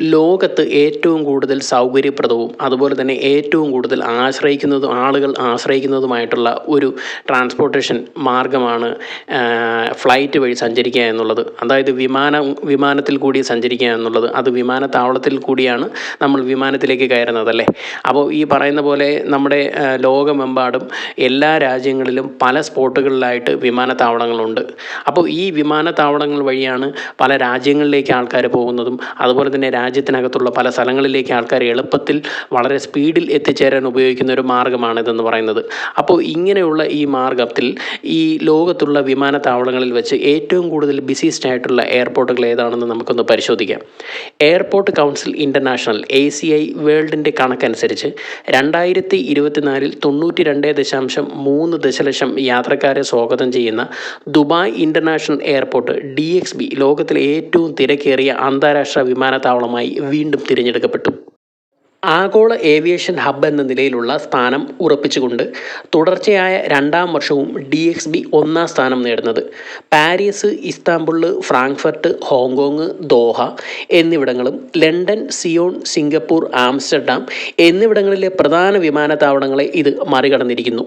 ലോകത്ത് ഏറ്റവും കൂടുതൽ സൗകര്യപ്രദവും അതുപോലെ തന്നെ ഏറ്റവും കൂടുതൽ ആശ്രയിക്കുന്നതും ആളുകൾ ആശ്രയിക്കുന്നതുമായിട്ടുള്ള ഒരു ട്രാൻസ്പോർട്ടേഷൻ മാർഗമാണ് ഫ്ലൈറ്റ് വഴി സഞ്ചരിക്കുക എന്നുള്ളത്. അതായത് വിമാനം വിമാനത്തിൽ കൂടി സഞ്ചരിക്കുക എന്നുള്ളത്. അത് വിമാനത്താവളത്തിൽ കൂടിയാണ് നമ്മൾ വിമാനത്തിലേക്ക് കയറുന്നത് അല്ലേ? അപ്പോൾ ഈ പറയുന്ന പോലെ നമ്മുടെ ലോകമെമ്പാടും എല്ലാ രാജ്യങ്ങളിലും പല സ്പോട്ടുകളിലായിട്ട് വിമാനത്താവളങ്ങളുണ്ട്. അപ്പോൾ ഈ വിമാനത്താവളങ്ങൾ വഴിയാണ് പല രാജ്യങ്ങളിലേക്ക് ആൾക്കാർ പോകുന്നതും അതുപോലെ തന്നെ രാജ്യത്തിനകത്തുള്ള പല സ്ഥലങ്ങളിലേക്ക് ആൾക്കാർ എളുപ്പത്തിൽ വളരെ സ്പീഡിൽ എത്തിച്ചേരാൻ ഉപയോഗിക്കുന്ന ഒരു മാർഗമാണിതെന്ന് പറയുന്നത്. അപ്പോൾ ഇങ്ങനെയുള്ള ഈ മാർഗത്തിൽ ഈ ലോകത്തുള്ള വിമാനത്താവളങ്ങളിൽ വെച്ച് ഏറ്റവും കൂടുതൽ ബിസിയസ്റ്റ് ആയിട്ടുള്ള എയർപോർട്ടുകൾ ഏതാണെന്ന് നമുക്കൊന്ന് പരിശോധിക്കാം. Airport council international A C I വേൾഡിന്റെ കണക്കനുസരിച്ച് രണ്ടായിരത്തി ഇരുപത്തിനാലിൽ തൊണ്ണൂറ്റി രണ്ട് ദശാംശം മൂന്ന് ദശലക്ഷം യാത്രക്കാരെ സ്വാഗതം ചെയ്യുന്ന Dubai international airport D X B ലോകത്തിലെ ഏറ്റവും തിരക്കേറിയ അന്താരാഷ്ട്ര വിമാനത്താവളമായി വീണ്ടും തിരഞ്ഞെടുക്കപ്പെട്ടു. ആഗോള ഏവിയേഷൻ ഹബ്ബ് എന്ന നിലയിലുള്ള സ്ഥാനം ഉറപ്പിച്ചുകൊണ്ട് തുടർച്ചയായ രണ്ടാം വർഷവും ഡി എക്സ് ബി ഒന്നാം സ്ഥാനം നേടുന്നത്. Paris Istanbul Frankfurt Hong Kong Doha എന്നിവിടങ്ങളും London Seoul Singapore Amsterdam എന്നിവിടങ്ങളിലെ പ്രധാന വിമാനത്താവളങ്ങളെ ഇത് മറികടന്നിരിക്കുന്നു.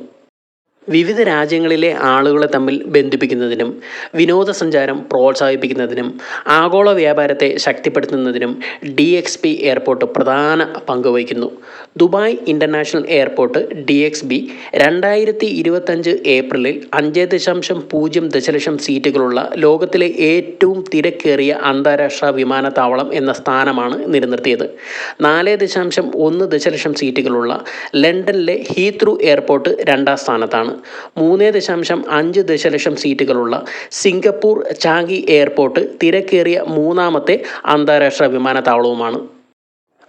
വിവിധ രാജ്യങ്ങളിലെ ആളുകളെ തമ്മിൽ ബന്ധിപ്പിക്കുന്നതിനും വിനോദസഞ്ചാരം പ്രോത്സാഹിപ്പിക്കുന്നതിനും ആഗോള വ്യാപാരത്തെ ശക്തിപ്പെടുത്തുന്നതിനും ഡി എക്സ് പി എയർപോർട്ട് പ്രധാന പങ്ക് വഹിക്കുന്നു. Dubai international airport D X B രണ്ടായിരത്തി ഇരുപത്തഞ്ച് ഏപ്രിലിൽ അഞ്ച് ദശാംശം പൂജ്യം ദശലക്ഷം സീറ്റുകളുള്ള ലോകത്തിലെ ഏറ്റവും തിരക്കേറിയ അന്താരാഷ്ട്ര വിമാനത്താവളം എന്ന സ്ഥാനമാണ് നിലനിർത്തിയത്. നാല് ദശാംശം ഒന്ന് ദശലക്ഷം സീറ്റുകളുള്ള ലണ്ടനിലെ ഹീത്രൂ എയർപോർട്ട് രണ്ടാം സ്ഥാനത്താണ്. മൂന്ന് ദശാംശം അഞ്ച് ദശലക്ഷം സീറ്റുകളുള്ള സിംഗപ്പൂർ ചാങ്കി എയർപോർട്ട് തിരക്കേറിയ മൂന്നാമത്തെ അന്താരാഷ്ട്ര വിമാനത്താവളവുമാണ്.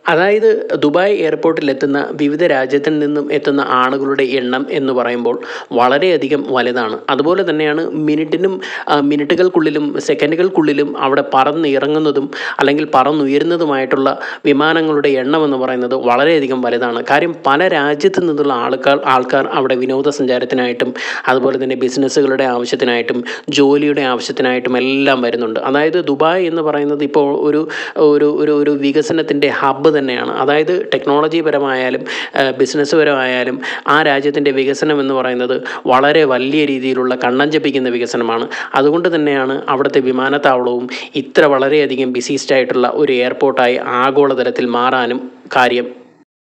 അതായത് ദുബായ് എയർപോർട്ടിലെത്തുന്ന വിവിധ രാജ്യത്തിൽ നിന്നും എത്തുന്ന ആളുകളുടെ എണ്ണം എന്ന് പറയുമ്പോൾ വളരെയധികം വലുതാണ്. അതുപോലെ തന്നെയാണ് മിനിറ്റിനും മിനിറ്റുകൾക്കുള്ളിലും സെക്കൻഡുകൾക്കുള്ളിലും അവിടെ പറന്നിറങ്ങുന്നതും അല്ലെങ്കിൽ പറന്നുയരുന്നതുമായിട്ടുള്ള വിമാനങ്ങളുടെ എണ്ണം എന്ന് പറയുന്നത് വളരെയധികം വലുതാണ്. കാര്യം പല രാജ്യത്തു നിന്നുള്ള ആൾക്കാർ ആൾക്കാർ അവിടെ വിനോദസഞ്ചാരത്തിനായിട്ടും അതുപോലെ തന്നെ ബിസിനസ്സുകളുടെ ആവശ്യത്തിനായിട്ടും ജോലിയുടെ ആവശ്യത്തിനായിട്ടും എല്ലാം വരുന്നുണ്ട്. അതായത് ദുബായ് എന്ന് പറയുന്നത് ഇപ്പോൾ ഒരു ഒരു ഒരു ഒരു വികസനത്തിന്റെ ഹബ്ബ് തന്നെയാണ്. അതായത് ടെക്നോളജി പരമായാലും ബിസിനസ് പരമായാലും ആ രാജ്യത്തിന്റെ വികസനം എന്ന് പറയുന്നത് വളരെ വലിയ രീതിയിലുള്ള കണ്ണം വികസനമാണ്. അതുകൊണ്ട് തന്നെയാണ് അവിടുത്തെ വിമാനത്താവളവും ഇത്ര വളരെയധികം ബിസിസ്റ്റ് ആയിട്ടുള്ള ഒരു എയർപോർട്ടായി ആഗോളതലത്തിൽ മാറാനും കാര്യം